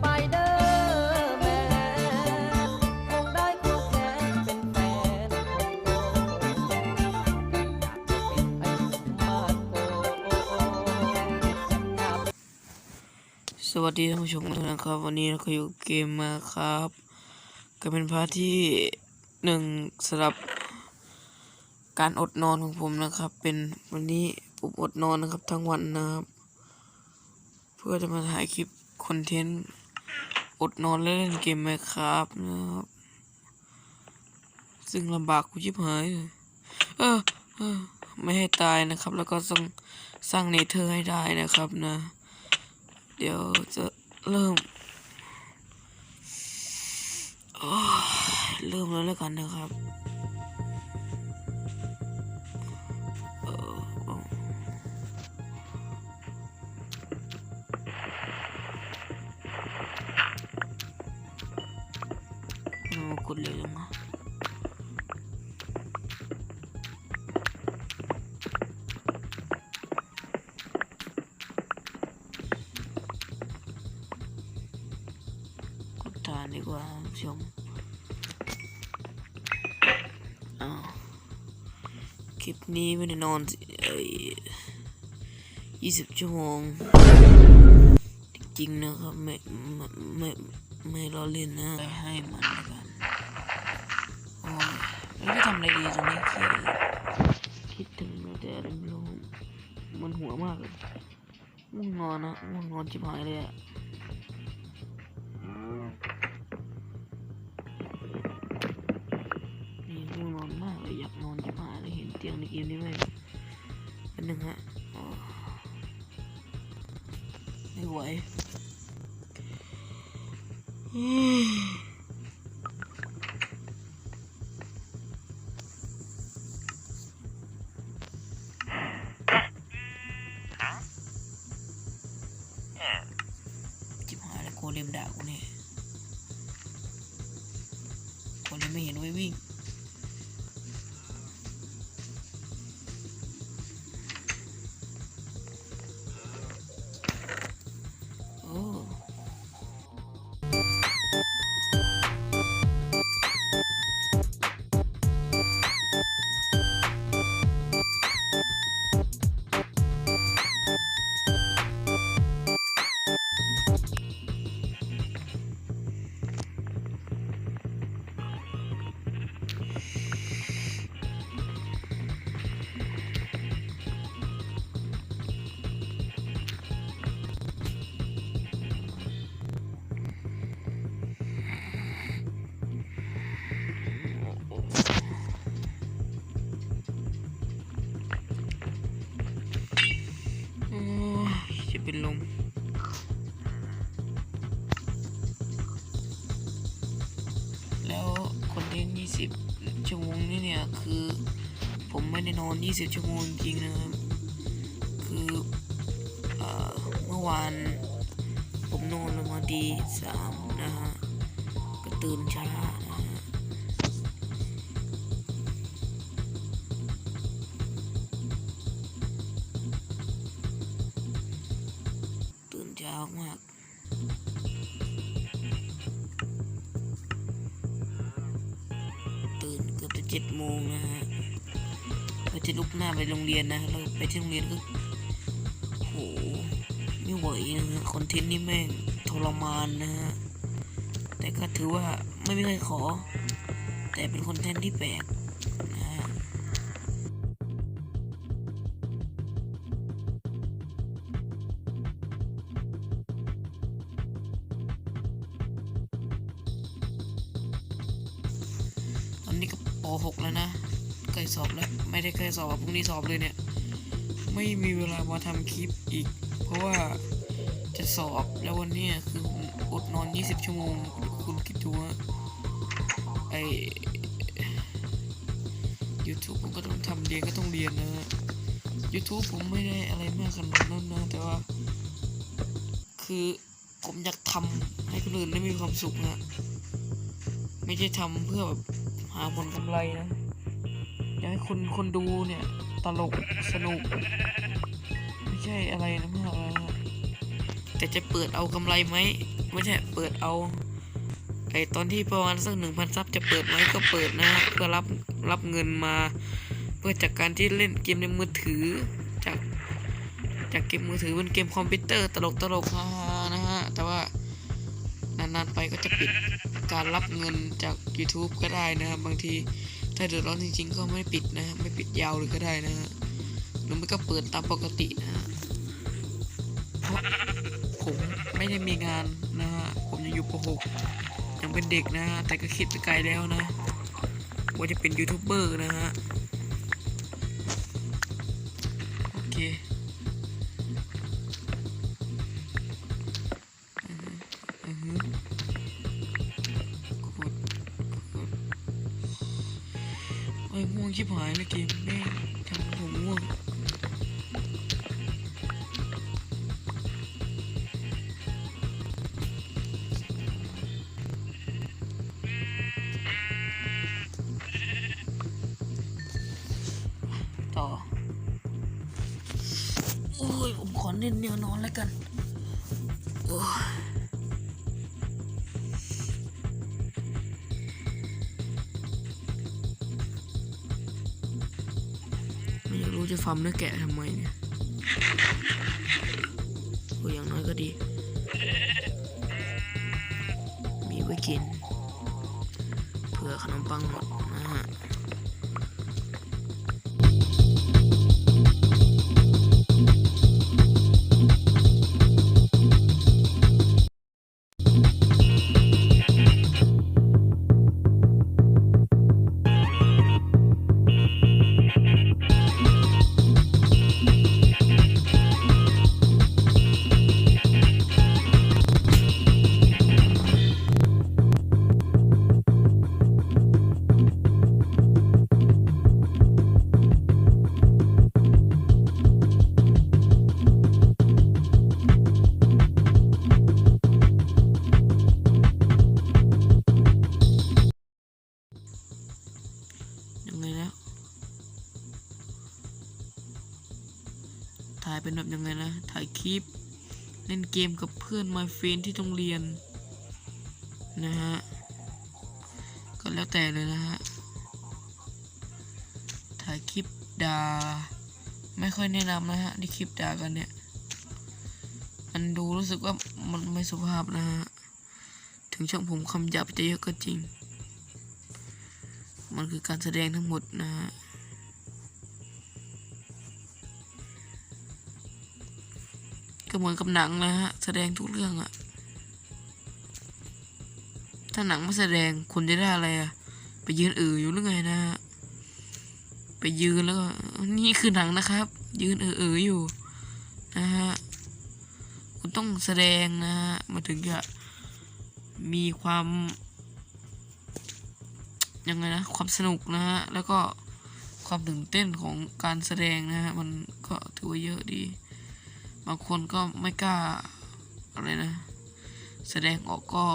ไปเดอแมนคงได้คู่แข่งเป็นแฟนคนโตอยากจะเป็นพายุมาโกอยาก สวัสดีท่านผู้ชมทุกท่านครับ วันนี้เราก็อยู่เกมมาครับ ก็เป็นพาร์ทที่หนึ่งสำหรับการอดนอนของผมนะครับ เป็นวันนี้ผมอดนอนนะครับทั้งวันนะครับ เพื่อจะมาถ่ายคลิปคอนเทนต์ อดนอนเล่นเกมไหมครับนะครับ ซึ่งลำบากกูชิบหายเลยเออเออไม่ให้ตายนะครับ แล้วก็ต้องสร้างเนเธอร์ให้ได้นะครับนะ เดี๋ยวจะเริ่มเริ่มแล้วแล้วกันนะครับานดีกว่าท่านผู้ชมคลิปนี้ไม่ได้นอนสิยี่สิบชั่วโมง จริงนะครับไม่ไม่ไม่ไม่ล้อเล่นนะไปให้มันแล้วกันโอ้ยไม่รู้จะทำอะไรดีตอนนี้คิดคิดถึงแต่อะไรไม่รู้มันหัวมากเลยง่วงนอนนะง่วงนอนจิบหายเลยอะ ไม่ เป็นลมแล้วคอนเทนต์20 ชั่วโมงนี่เนี่ย คือ ผมไม่ได้นอน 20 ชั่วโมงจริงนะครับ คือเมื่อวาน ผมนอนลงมาณดีสามนะฮะ ก็ตื่นช้า เจ็ดโมงนะฮะเราจะลุกหน้าไปโรงเรียนนะเราไปที่โรงเรียนก็โหไม่ไหวนะฮะคอนเทนต์นี่แม่งทรมานนะฮะแต่ก็ถือว่าไม่มีใครขอ แต่เป็นคอนเทนต์ที่แปลก ไม่ได้ใกล้สอบพรุ่งนี้สอบเลยเนี่ย ไม่มีเวลามาทำคลิปอีก เพราะว่าจะสอบแล้ววันนี้คือผมอดนอน 20 ชั่วโมง คุณคิดดูว่าไอ YouTube ผมก็ต้องทำเรียนก็ต้องเรียนนะ YouTube ผมไม่ได้อะไรมากขนาดนั้นนะ แต่ว่า คือผมอยากทำให้คนอื่นได้มีความสุขนะ ไม่ใช่ทำเพื่อแบบหาผลกำไรนะ อยากให้คนคนดูเนี่ย ตลกสนุก ไม่ใช่อะไรนะมากนะแต่จะเปิดเอากำไรไหมไม่ใช่เปิดเอาไอตอนที่ประมาณสักหนึ่งพันซับจะเปิดไหมก็เปิดนะฮะเพื่อรับรับเงินมา เพื่อจากการที่เล่นเกมในมือถือจากจากเกมมือถือเป็นเกมคอมพิวเตอร์ตลกตลกฮานะฮะแต่ว่านานๆไปก็จะปิดการรับเงินจาก YouTube ก็ได้นะครับบางที ถ้าเดือดร้อนจริงๆ ก็ไม่ปิดนะฮะไม่ปิดยาวเลยก็ได้นะฮะหรือไม่ก็เปิดตามปกตินะฮะเพราะผมไม่ได้มีงานนะฮะผมยังอยู่ป .6 ยังเป็นเด็กนะฮะแต่ก็คิดไปไกลแล้วนะ ว่าจะเป็นยูทูบเบอร์นะฮะ ชิบหายเลยเกมแม่ทำผมง่วงต่อ โอ้ย ผมขอเน้นแนวนอนแล้วกัน ฟาร์มเนื้อแกะทำไมเนี่ยโอ้ยอย่างน้อยก็ดี มีไว้กิน แบบยังไงนะ ถ่ายคลิป เล่นเกมกับเพื่อนมาเฟนที่โรงเรียน นะฮะ ก็แล้วแต่เลยนะฮะ ถ่ายคลิปด่าไม่ค่อยแนะนำนะฮะที่คลิปด่ากันเนี่ย มันดูรู้สึกว่ามันไม่สุภาพนะฮะ ถึงช่องผมคำหยาบจะเยอะก็จริง มันคือการแสดงทั้งหมดนะฮะ ก็เหมือนกับหนังนะฮะ แสดงทุกเรื่องอะถ้าหนังไม่แสดงคุณจะได้อะไรอะไปยืนเอออยู่หรือไงนะฮะไปยืนแล้วก็นี่คือหนังนะครับ ยืนเออเอออยู่นะฮะคุณต้องแสดงนะฮะมาถึงจะมีความยังไงนะความสนุกนะฮะแล้วก็ความตื่นเต้นของการแสดงนะฮะมันก็ถือว่าเยอะดี บางคนก็ไม่กล้าอะไรนะ แสดงออกก็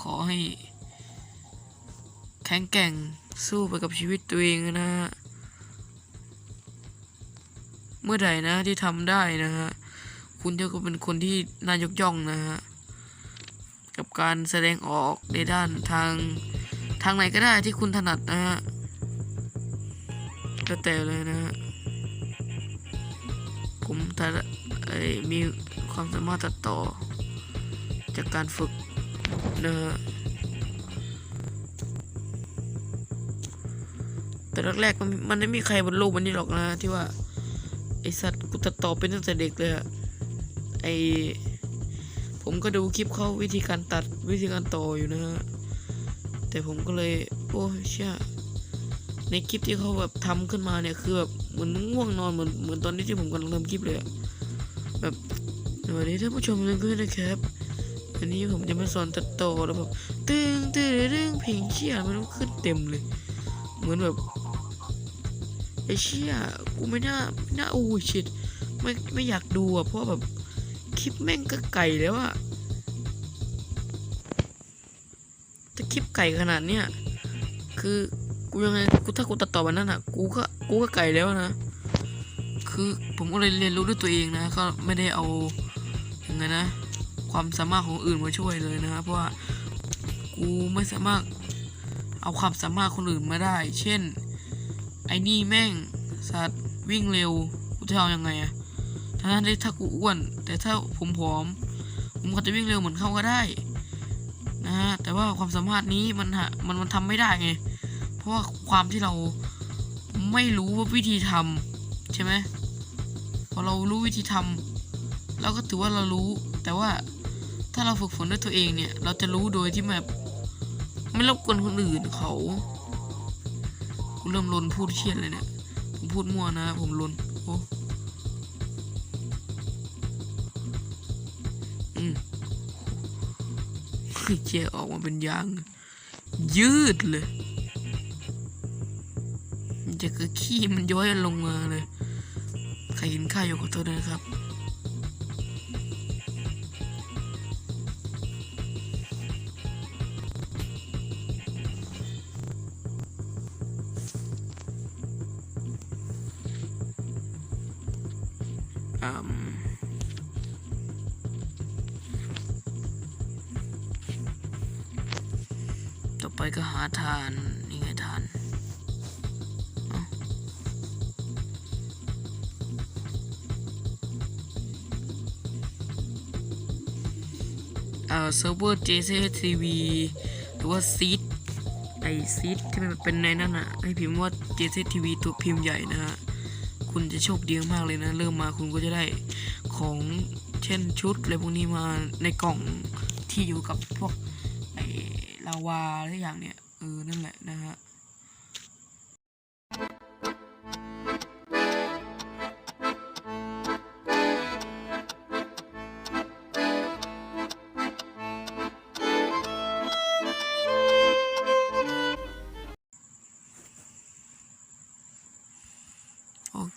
ขอให้ แข็งแกร่งสู้ไปกับชีวิตตัวเองนะฮะ เมื่อใดนะที่ทำได้นะฮะ คุณจะก็เป็นคนที่น่ายกย่องนะฮะ กับการแสดงออกในด้านทางทางไหนก็ได้ที่คุณถนัดนะฮะแล้วแต่เลยนะฮะ ผมแต่ไอมีความสามารถตัดต่อ จากการฝึกนะฮะแต่แรกๆมันมันไม่มีใครบนโลกมันนี้หรอกนะที่ว่า ไอสัตว์กูตัดต่อเป็นตั้งแต่เด็กเลยอะไอผมก็ดูคลิปเขาวิธีการตัดวิธีการต่ออยู่นะฮะแต่ผมก็เลย โอ้เชี่ย ในคลิปที่เขาแบบทำขึ้นมาเนี่ยคือแบบเหมือนง่วงนอนเหมือนเหมือนตอนนี้ที่ผมกำลังทำคลิปเลยแบบสวัสดีท่านผู้ชมทุกท่านนะครับอันนี้ผมจะมาสอนตัดต่อแล้วแบบตึงตึงตึงเพลงเชี่ยมันขึ้นเต็มเลย เหมือนแบบไอเชี่ยกูไม่น่าไม่น่าโอ้ยชิดไม่ไม่อยากดูอะเพราะแบบคลิปแม่งก็ไก่แล้วอะแต่คลิปไก่ขนาดเนี้ยคือ กูยังไงกูถ้ากูตัดต่อวันนั้นอะกูก็กูก็ไก่แล้วนะ คือผมก็เลยเรียนรู้ด้วยตัวเองนะ ก็ไม่ได้เอายังไงนะ ความสามารถของอื่นมาช่วยเลยนะเพราะว่ากูไม่สามารถเอาความสามารถคนอื่นมาได้ เช่น ไอ้นี่แม่งสัตว์วิ่งเร็วกูจะเอายังไงอะทั้งนั้นที่ถ้ากูอ้วน แต่ถ้าผมผอมผมก็จะวิ่งเร็วเหมือนเขาก็ได้นะฮะแต่ว่าความสามารถนี้มันฮะมันมันทำไม่ได้ไง เพราะว่าความที่เราไม่รู้ว่าวิธีทำใช่ไหมพอเรารู้วิธีทำเราก็ถือว่าเรารู้ แต่ว่าถ้าเราฝึกฝนด้วยตัวเองเนี่ย เราจะรู้โดยที่แบบไม่รบกวนคนอื่นเขากูเริ่มลนพูดเครียดเลยเนี่ยผมพูดมั่วนะ ผมลนโอ้อืมเจ๊ออกมาเป็นยาง ยืดเลย จะกระขี้มันย้อยลงมาเลย ใครเห็นข้าอยู่ขอโทษด้วยนะครับอืมต่อไปก็หาทาน เซิร์ฟเวอร์ JCTV หรือว่าซีดไอซีดที่มันเป็นในนั่นน่ะให้พิมพ์ว่า JCTV ตัวพิมพ์ใหญ่นะฮะคุณจะโชคดีมากเลยนะ เริ่มมาคุณก็จะได้ของเช่นชุดอะไรพวกนี้มาในกล่องที่อยู่กับพวกไอลาวาอะไรอย่างเนี้ยเออนั่นแหละนะฮะ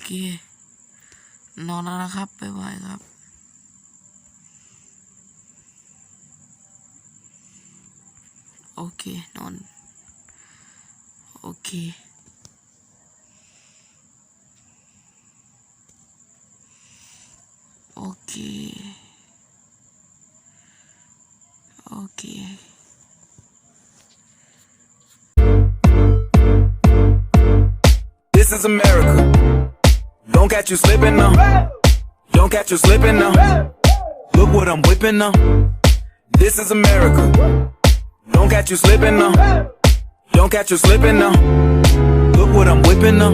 เค นอนแล้วนะครับ บ๊ายบายครับโอเคนอน โอเคโอเคโอเค This is America. Don't catch you slipping now. Don't catch you slipping now. Look what I'm whipping now. This is America. Don't catch you slipping now. Don't catch you slipping now. Look what I'm whipping now.